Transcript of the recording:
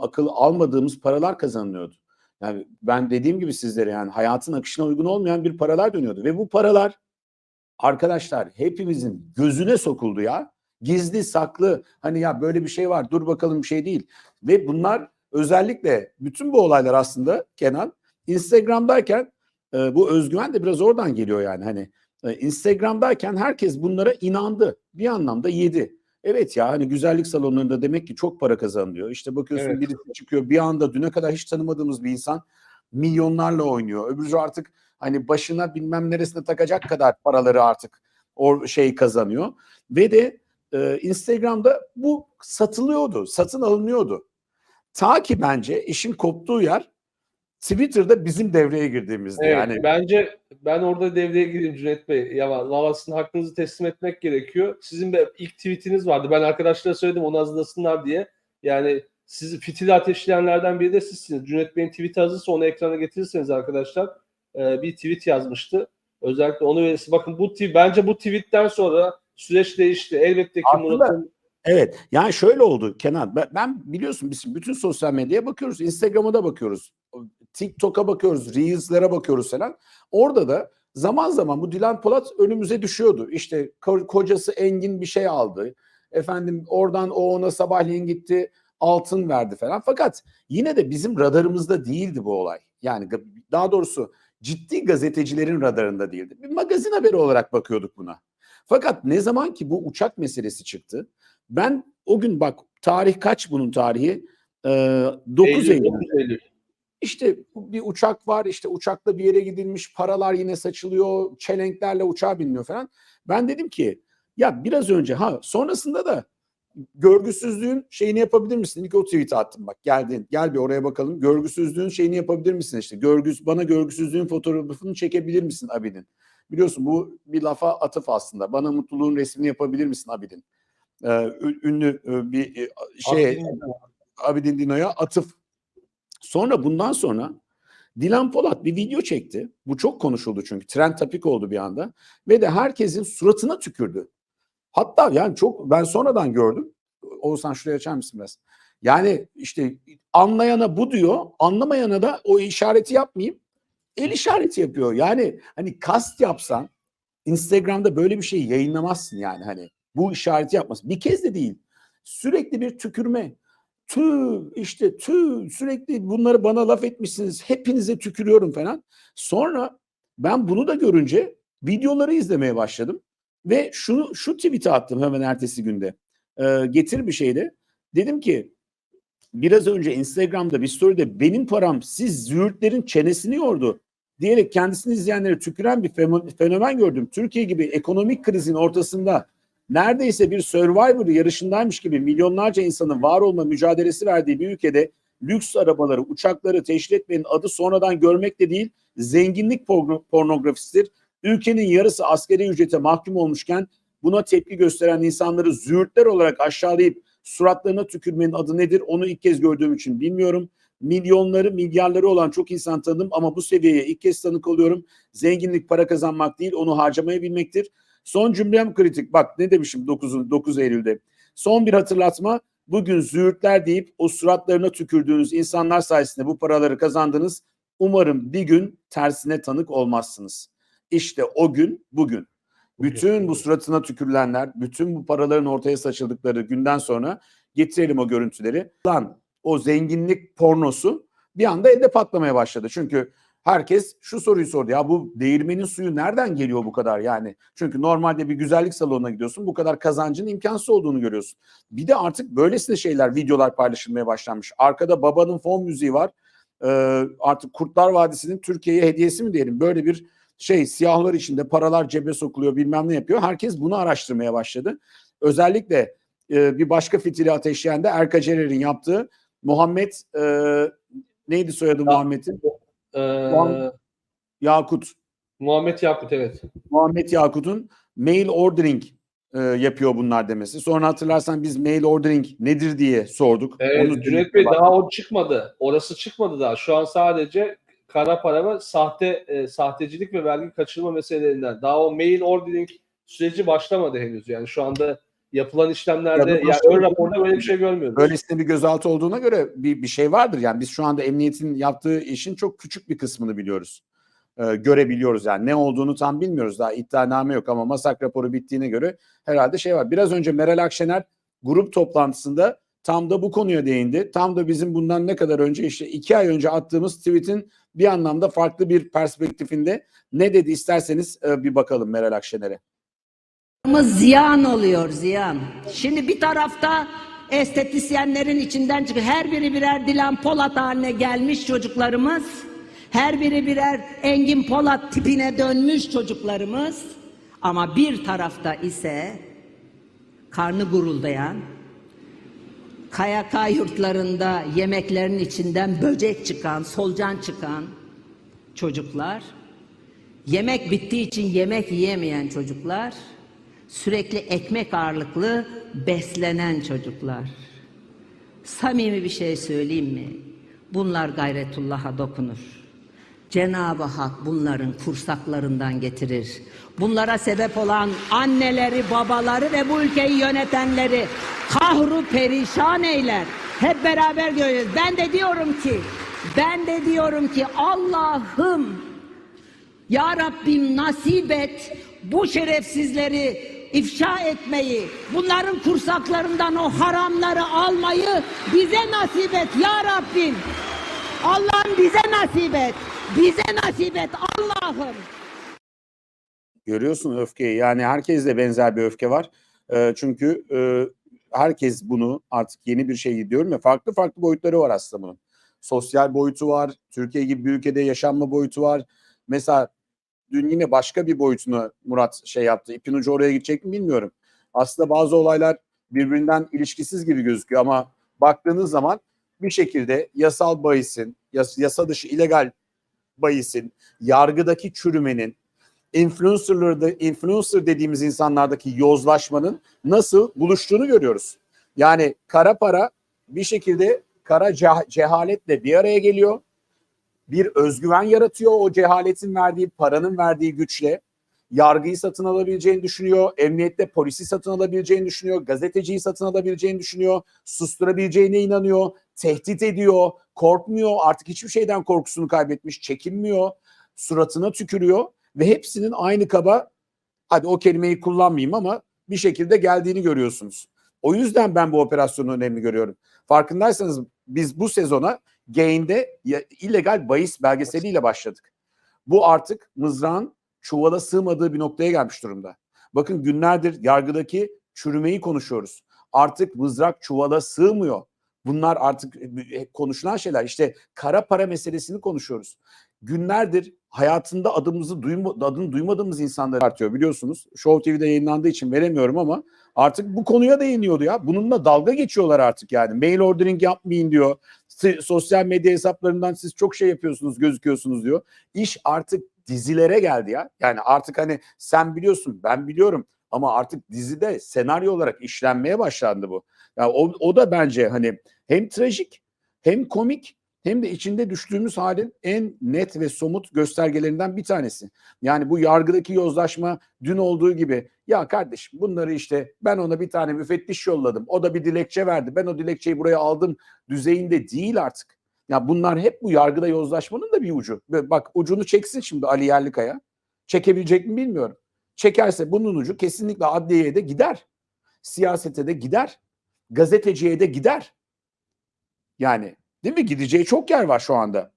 akıl almadığımız paralar kazanılıyordu. Yani ben dediğim gibi sizlere yani hayatın akışına uygun olmayan bir paralar dönüyordu ve bu paralar arkadaşlar hepimizin gözüne sokuldu ya. Gizli saklı hani ya böyle bir şey var dur bakalım bir şey değil. Ve bunlar özellikle bütün bu olaylar aslında Kenan Instagram'dayken e, bu özgüven de biraz oradan geliyor yani hani e, Instagram'dayken herkes bunlara inandı. Bir anlamda yedi. Evet ya hani güzellik salonlarında demek ki çok para kazanılıyor. İşte bakıyorsun Evet. birisi çıkıyor bir anda düne kadar hiç tanımadığımız bir insan milyonlarla oynuyor. Öbürü artık hani başına bilmem neresine takacak kadar paraları artık o şey kazanıyor. Ve de e, Instagram'da bu satılıyordu, satın alınıyordu. Ta ki bence işin koptuğu yer Twitter'da bizim devreye girdiğimizde Evet, yani. bence ben orada devreye gireyim Cüneyt Bey. Ya Lavas'ın hakkınızı teslim etmek gerekiyor. Sizin de ilk tweetiniz vardı. Ben arkadaşlara söyledim onu hazırlasınlar diye. Yani sizi fitil ateşleyenlerden biri de sizsiniz. Cüneyt Bey'in tweet'i hazırsa onu ekrana getirirseniz arkadaşlar e, bir tweet yazmıştı. Özellikle onu verirse. Bakın bu tweet, bence bu tweetten sonra süreç değişti. Elbette ki Murat'ın Evet. Yani şöyle oldu Kenan. Ben, ben biliyorsun biz bütün sosyal medyaya bakıyoruz. Instagram'a da bakıyoruz. TikTok'a bakıyoruz. Reels'lere bakıyoruz falan. Orada da zaman zaman bu Dilan Polat önümüze düşüyordu. İşte ko- kocası Engin bir şey aldı. Efendim oradan o ona sabahleyin gitti altın verdi falan. Fakat yine de bizim radarımızda değildi bu olay. Yani daha doğrusu ciddi gazetecilerin radarında değildi. Bir magazin haberi olarak bakıyorduk buna. Fakat ne zaman ki bu uçak meselesi çıktı, ben o gün bak tarih kaç bunun tarihi? Ee, 9 Eylül. 9 Eylül. İşte bir uçak var işte uçakla bir yere gidilmiş paralar yine saçılıyor çelenklerle uçağa biniliyor falan. Ben dedim ki ya biraz önce ha sonrasında da görgüsüzlüğün şeyini yapabilir misin? İlk o tweet'i attım bak geldin gel bir oraya bakalım. Görgüsüzlüğün şeyini yapabilir misin işte görgüs bana görgüsüzlüğün fotoğrafını çekebilir misin Abidin? Biliyorsun bu bir lafa atıf aslında. Bana mutluluğun resmini yapabilir misin Abidin? Ee, ünlü e, bir e, şey Abidin- Abidin Dino'ya atıf. Sonra bundan sonra Dilan Polat bir video çekti. Bu çok konuşuldu çünkü. Trend topik oldu bir anda. Ve de herkesin suratına tükürdü. Hatta yani çok ben sonradan gördüm. Oğuzhan şuraya açar mısın biraz? Yani işte anlayana bu diyor, anlamayana da o işareti yapmayayım. El işareti yapıyor. Yani hani kast yapsan Instagram'da böyle bir şey yayınlamazsın yani hani. Bu işareti yapmasın. Bir kez de değil. Sürekli bir tükürme. Tüh işte tüh sürekli bunları bana laf etmişsiniz. Hepinize tükürüyorum falan. Sonra ben bunu da görünce videoları izlemeye başladım. Ve şunu şu tweet'i attım hemen ertesi günde. Ee, getir bir şeyde. Dedim ki biraz önce Instagram'da bir story'de benim param siz züğürtlerin çenesini yordu diyerek kendisini izleyenlere tüküren bir fenomen gördüm. Türkiye gibi ekonomik krizin ortasında neredeyse bir Survivor yarışındaymış gibi milyonlarca insanın var olma mücadelesi verdiği bir ülkede lüks arabaları, uçakları teşhir etmenin adı sonradan görmek de değil, zenginlik porno- pornografisidir. Ülkenin yarısı askeri ücrete mahkum olmuşken buna tepki gösteren insanları züğürtler olarak aşağılayıp suratlarına tükürmenin adı nedir onu ilk kez gördüğüm için bilmiyorum. Milyonları, milyarları olan çok insan tanıdım ama bu seviyeye ilk kez tanık oluyorum. Zenginlik para kazanmak değil, onu harcamayı bilmektir. Son cümlem kritik. Bak ne demişim 9, 9 Eylül'de. Son bir hatırlatma. Bugün züğürtler deyip o suratlarına tükürdüğünüz insanlar sayesinde bu paraları kazandınız. Umarım bir gün tersine tanık olmazsınız. İşte o gün bugün. Bütün bu suratına tükürülenler, bütün bu paraların ortaya saçıldıkları günden sonra getirelim o görüntüleri. Lan o zenginlik pornosu bir anda elde patlamaya başladı. Çünkü herkes şu soruyu sordu. Ya bu değirmenin suyu nereden geliyor bu kadar yani? Çünkü normalde bir güzellik salonuna gidiyorsun. Bu kadar kazancın imkansız olduğunu görüyorsun. Bir de artık böylesine şeyler, videolar paylaşılmaya başlanmış. Arkada babanın fon müziği var. Ee, artık Kurtlar Vadisi'nin Türkiye'ye hediyesi mi diyelim? Böyle bir şey siyahlar içinde paralar cebe sokuluyor bilmem ne yapıyor. Herkes bunu araştırmaya başladı. Özellikle e, bir başka fitili ateşleyen de Erka Cerer'in yaptığı Muhammed e, neydi soyadı Muhammed'in? Ee, Muhammed- Yakut. Muhammed Yakut evet. Muhammed Yakut'un mail ordering e, yapıyor bunlar demesi. Sonra hatırlarsan biz mail ordering nedir diye sorduk. Evet, Onu Cüneyt Bey daha o çıkmadı. Orası çıkmadı daha. Şu an sadece kara para ve sahte e, sahtecilik ve vergi kaçırma meselelerinden. Daha o mail ordering süreci başlamadı henüz. Yani şu anda Yapılan işlemlerde Ya da ya başka ön raporda böyle bir şey görmüyoruz. Böylesine bir gözaltı olduğuna göre bir, bir şey vardır. Yani biz şu anda emniyetin yaptığı işin çok küçük bir kısmını biliyoruz. Ee, görebiliyoruz yani. Ne olduğunu tam bilmiyoruz. Daha iddianame yok ama masak raporu bittiğine göre herhalde şey var. Biraz önce Meral Akşener grup toplantısında tam da bu konuya değindi. Tam da bizim bundan ne kadar önce işte iki ay önce attığımız tweetin bir anlamda farklı bir perspektifinde ne dedi isterseniz e, bir bakalım Meral Akşener'e. Ama ziyan oluyor ziyan. Şimdi bir tarafta estetisyenlerin içinden çıkıyor. Her biri birer Dilan Polat haline gelmiş çocuklarımız. Her biri birer Engin Polat tipine dönmüş çocuklarımız. Ama bir tarafta ise karnı guruldayan, KYK yurtlarında yemeklerin içinden böcek çıkan, solucan çıkan çocuklar, yemek bittiği için yemek yiyemeyen çocuklar, sürekli ekmek ağırlıklı beslenen çocuklar. Samimi bir şey söyleyeyim mi? Bunlar gayretullah'a dokunur. Cenab-ı Hak bunların kursaklarından getirir. Bunlara sebep olan anneleri, babaları ve bu ülkeyi yönetenleri kahru perişan eyler. Hep beraber görüyoruz. Ben de diyorum ki, ben de diyorum ki Allah'ım ya Rabbim nasip et bu şerefsizleri ifşa etmeyi, bunların kursaklarından o haramları almayı bize nasip et ya Rabbim. Allah'ım bize nasip et. Bize nasip et Allah'ım. Görüyorsun öfkeyi. Yani herkeste benzer bir öfke var. Ee, çünkü e, herkes bunu artık yeni bir şey diyorum ya farklı farklı boyutları var aslında bunun. Sosyal boyutu var. Türkiye gibi bir ülkede yaşanma boyutu var. Mesela dün yine başka bir boyutunu Murat şey yaptı. İpin ucu oraya gidecek mi bilmiyorum. Aslında bazı olaylar birbirinden ilişkisiz gibi gözüküyor ama baktığınız zaman bir şekilde yasal bahisin, yas- yasa dışı illegal bahisin, yargıdaki çürümenin, influencerlarda influencer dediğimiz insanlardaki yozlaşmanın nasıl buluştuğunu görüyoruz. Yani kara para bir şekilde kara ceh- cehaletle bir araya geliyor. Bir özgüven yaratıyor o cehaletin verdiği, paranın verdiği güçle. Yargıyı satın alabileceğini düşünüyor, emniyette polisi satın alabileceğini düşünüyor, gazeteciyi satın alabileceğini düşünüyor, susturabileceğine inanıyor, tehdit ediyor, korkmuyor, artık hiçbir şeyden korkusunu kaybetmiş, çekinmiyor, suratına tükürüyor ve hepsinin aynı kaba hadi o kelimeyi kullanmayayım ama bir şekilde geldiğini görüyorsunuz. O yüzden ben bu operasyonu önemli görüyorum. Farkındaysanız biz bu sezona Gain'de illegal bahis belgeseliyle başladık. Bu artık mızrağın çuvala sığmadığı bir noktaya gelmiş durumda. Bakın günlerdir yargıdaki çürümeyi konuşuyoruz. Artık mızrak çuvala sığmıyor. Bunlar artık e, konuşulan şeyler. İşte kara para meselesini konuşuyoruz. Günlerdir hayatında adımızı duyma, adını duymadığımız insanlar artıyor biliyorsunuz. Show TV'de yayınlandığı için veremiyorum ama artık bu konuya değiniyordu ya. Bununla dalga geçiyorlar artık yani. Mail ordering yapmayın diyor. Sosyal medya hesaplarından siz çok şey yapıyorsunuz, gözüküyorsunuz diyor. İş artık dizilere geldi ya. Yani artık hani sen biliyorsun, ben biliyorum ama artık dizide senaryo olarak işlenmeye başlandı bu. Ya o, o da bence hani hem trajik hem komik hem de içinde düştüğümüz halin en net ve somut göstergelerinden bir tanesi. Yani bu yargıdaki yozlaşma dün olduğu gibi ya kardeş bunları işte ben ona bir tane müfettiş yolladım. O da bir dilekçe verdi. Ben o dilekçeyi buraya aldım düzeyinde değil artık. Ya bunlar hep bu yargıda yozlaşmanın da bir ucu. Bak ucunu çeksin şimdi Ali Yerlikaya. Çekebilecek mi bilmiyorum. Çekerse bunun ucu kesinlikle adliyeye de gider. Siyasete de gider. Gazeteciye de gider. Yani değil mi? Gideceği çok yer var şu anda.